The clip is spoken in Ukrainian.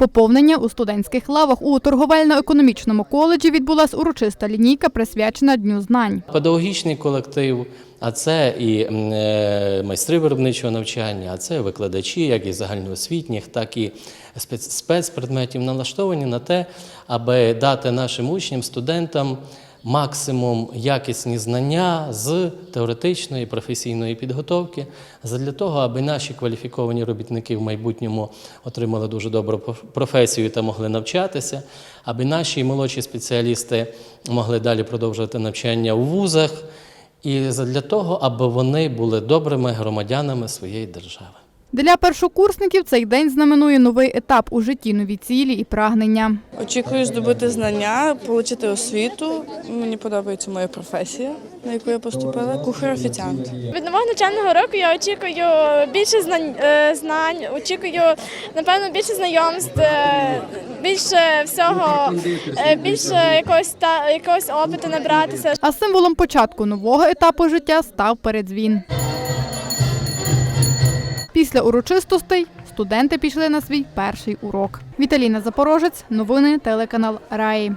Поповнення у студентських лавах у торговельно-економічному коледжі відбулась урочиста лінійка, присвячена Дню знань. Педагогічний колектив, а це і е, майстри виробничого навчання, а це викладачі, як і загальноосвітніх, так і спец- спецпредметів, налаштовані на те, аби дати нашим учням, студентам максимум якісні знання з теоретичної професійної підготовки, для того, аби наші кваліфіковані робітники в майбутньому отримали дуже добру професію та могли навчатися, аби наші молодші спеціалісти могли далі продовжувати навчання у вузах, і для того, аби вони були добрими громадянами своєї держави. Для першокурсників цей день знаменує новий етап у житті, нові цілі і прагнення. Очікую здобути знання, отримати освіту. Мені подобається моя професія, на яку я поступила. Кухар-офіціант. Від нового навчального року я очікую більше знань, е, знань очікую, напевно, більше знайомств, е, більше всього, е, більше якогось та якогось опиту набратися. А символом початку нового етапу життя став передзвін. Після урочистостей студенти пішли на свій перший урок. Віталіна Запорожець, новини телеканал Раї.